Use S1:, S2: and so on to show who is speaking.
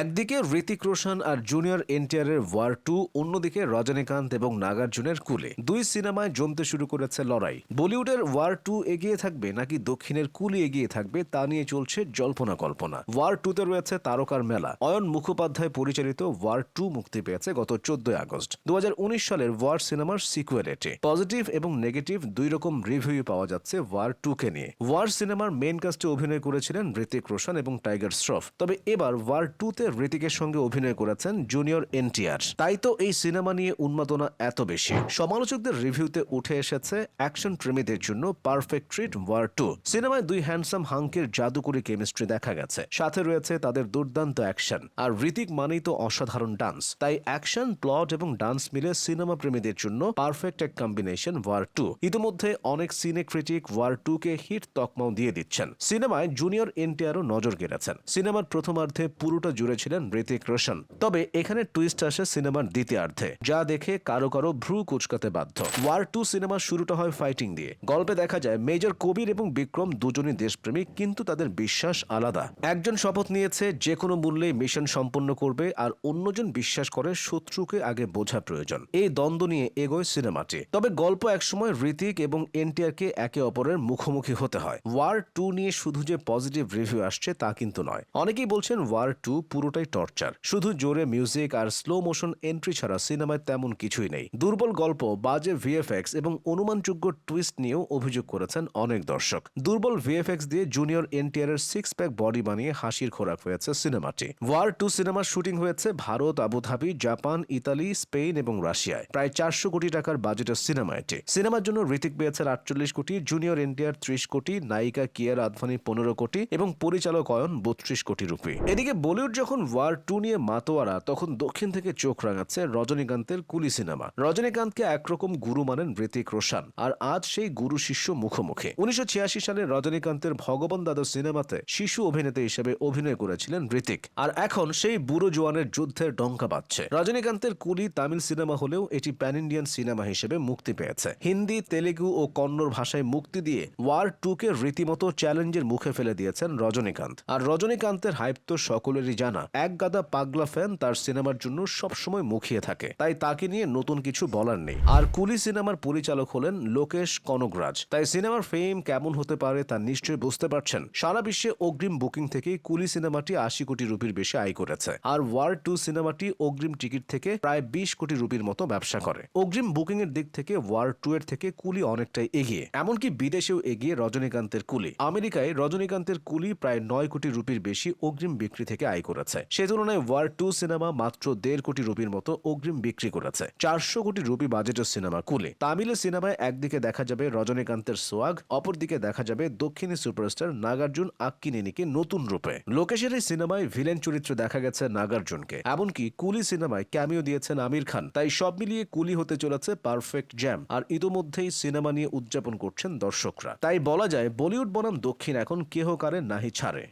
S1: একদিকে ঋতিক রোশন আর জুনিয়র এনটিআরের ওয়ার টু, অন্যদিকে রজনীকান্ত এবং নাগার্জুনের কুলে। দুই সিনেমায় জমতে শুরু করেছে লড়াই। বলিউডের ওয়ার টু এগিয়ে থাকবে নাকি দক্ষিণের কুলি এগিয়ে থাকবে তা নিয়ে চলছে জল্পনা কল্পনা। ওয়ার টুতে রয়েছে তারকার মেলা। অয়ন মুখোপাধ্যায় পরিচালিত ওয়ার টু মুক্তি পেয়েছে গত চোদ্দই আগস্ট। দু হাজার উনিশ সালের ওয়ার সিনেমার সিকুয়েল এটি। পজিটিভ এবং নেগেটিভ দুই রকম রিভিউ পাওয়া যাচ্ছে ওয়ার টু কে নিয়ে। ওয়ার সিনেমার মেন কাস্টে অভিনয় করেছিলেন ঋতিক রোশন এবং টাইগার শ্রফ। তবে এবার ওয়ার টু তে ঋতিকের সঙ্গে অভিনয় করেছেন জুনিয়র এনটিআর। তাই তো এই সিনেমা নিয়ে উন্মাদনা এত বেশি। সমালোচকদের রিভিউতে উঠে এসেছে অ্যাকশন প্রেমীদের জন্য পারফেক্ট ট্রিট ওয়ার টু। সিনেমায় দুই হ্যান্ডসাম হাঙ্কের জাদুকরী কেমিস্ট্রি দেখা গেছে। সাথে রয়েছে তাদের দুর্দান্ত অ্যাকশন। আর ঋতিক মানেই তো অসাধারণ ডান্স। তাই অ্যাকশন, প্লট এবং ডান্স মিলে সিনেমা প্রেমীদের জন্য পারফেক্ট এক কম্বিনেশন ওয়ার টু। ইতিমধ্যে অনেক সিনে ক্রিটিক ওয়ার টু কে হিট তকমাও দিয়ে দিচ্ছেন। সিনেমায় জুনিয়র এনটিআরও নজর কেড়েছেন। সিনেমার প্রথমার্ধে পুরোটা জুড়ে ছিলেন ঋতিক রোশন। তবে এখানে টুইস্ট আসে সিনেমার দ্বিতীয়ার্ধে, যা দেখে কারও কারও ভ্রু কুচকাতে বাধ্য। ওয়ার টু সিনেমার শুরুটা হয় ফাইটিং দিয়ে। গল্পে দেখা যায়, মেজর কবির এবং বিক্রম দুজনই দেশপ্রেমিক, কিন্তু তাদের বিশ্বাস আলাদা। একজন শপথ নিয়েছে, যে কোনো মূল্যে মিশন সম্পন্ন করবে, আর অন্যজন বিশ্বাস করে শত্রুকে আগে বোঝা প্রয়োজন। এই দ্বন্দ্ব নিয়ে এগোয় সিনেমাটি। তবে গল্প একসময় ঋতিক এবং এনটিআর কে একে অপরের মুখোমুখি হতে হয়। ওয়ার টু নিয়ে শুধু যে পজিটিভ রিভিউ আসছে তা কিন্তু নয়। অনেকেই বলছেন ওয়ার টু পুরোটাই টর্চার। শুধু জোরে মিউজিক আর স্লো মোশন এন্ট্রি ছাড়া সিনেমায় তেমন কিছুই নেই। দুর্বল গল্প, বাজে ভিএফএক্স এবং অনুমানযোগ্য টুইস্ট নিয়েও অভিযোগ করেছেন অনেক দর্শক। দুর্বল ভিএফএক্স দিয়ে জুনিয়র এনটিআর এর সিক্স প্যাক বডি বানিয়ে হাসির খোরাক হয়েছে সিনেমাটি। ওয়ার টু সিনেমার শুটিং হয়েছে Bharat, Abu Dhabi, Japan, Italy, Spain এবং রাশিয়ায়। প্রায় চারশো কোটি টাকার বাজেটের সিনেমা এটি। সিনেমার জন্য ঋতিক পেয়েছেন আটচল্লিশ কোটি জুনিয়র এনটিআর ত্রিশ কোটি, নায়িকা কিয়ার আদভানি পনেরো কোটি এবং পরিচালক অয়ন বত্রিশ কোটি রুপি। এদিকে বলিউড যখন ওয়ার টু নিয়ে মাতোয়ারা, তখন দক্ষিণ থেকে চোখ রাঙাচ্ছে রজনীকান্তের কুলি সিনেমা। রজনীকান্তকে একরকম গুরু মানেন ঋতিক রোশন, আর আজ সেই গুরু শিষ্য মুখোমুখি। উনিশশো সালে রজনীকান্তের ভগবান দাদা সিনেমাতে শিশু অভিনেতা হিসেবে অভিনয় করেছিলেন ঋতিক আর এখন সেই বুড়ো জোয়ানের যুদ্ধের ডঙ্কা বাজছে। রজনীকান্তের কুলি তামিল সিনেমা হলেও এটি প্যান ইন্ডিয়ান সিনেমা হিসেবে মুক্তি পেয়েছে। হিন্দি, তেলেগু ও কন্নড় ভাষায় মুক্তি দিয়ে ওয়ার টু কে রীতিমতো চ্যালেঞ্জের মুখে ফেলে দিয়েছেন রজনীকান্ত। আর রজনীকান্তের হাইপ তো সকলেরই জানা এক গাদা পাগলা ফ্যান তার সিনেমার জন্য সবসময় মুখিয়ে থাকে। তাই তাকে নিয়ে নতুন কিছু বলার নেই। আর কুলি সিনেমার পরিচালক হলেন লোকেশ কনকরাজ। তাই সিনেমার ফেম কেমন হতে পারে তা নিশ্চয়ই বুঝতে পারছেন। সারা বিশ্বে অগ্রিম বুকিং থেকে কুলি সিনেমাটি আশি কোটি রুপির বেশি আয় করেছে। আর ওয়ার টু সিনেমাটি অগ্রিম টিকিট থেকে প্রায় বিশ কোটি রুপির মতো ব্যবসা করে। অগ্রিম বুকিং এর দিক থেকে ওয়ার টু এর থেকে কুলি অনেকটাই এগিয়ে। এমনকি বিদেশেও এগিয়ে রজনীকান্তের কুলি। আমেরিকায় রজনীকান্তের কুলি প্রায় নয় কোটি রুপির বেশি অগ্রিম বিক্রি থেকে আয় করেছে। সে তুলনায় ওয়ার টু সিনেমা মাত্র দেড় কোটি রুপির মতো অগ্রিম বিক্রি করেছে। চারশো কোটি রুপি বাজেটের সিনেমা কুলে। তামিলের সিনেমায় একদিকে দেখা যাবে রজনীকান্তের সোয়াগ, অপরদিকে দেখা যাবে দক্ষিণী সুপারস্টার নাগার্জুন আক্কিনেনিকে নতুন রূপে। লোকেশের এই সিনেমায় ভিলেন চরিত্রে দেখা গেছে নাগার্জুনকে। এমনকি কুলি সিনেমায় ক্যামিও দিয়েছেন আমির খান। তাই সব মিলিয়ে কুলি হতে চলেছে পারফেক্ট জ্যাম। আর ইতোমধ্যেই সিনেমা নিয়ে উদযাপন করছেন দর্শকরা। তাই বলা যায়, বলিউড বনাম দক্ষিণ এখন কেহ কারে নাহি ছাড়ে।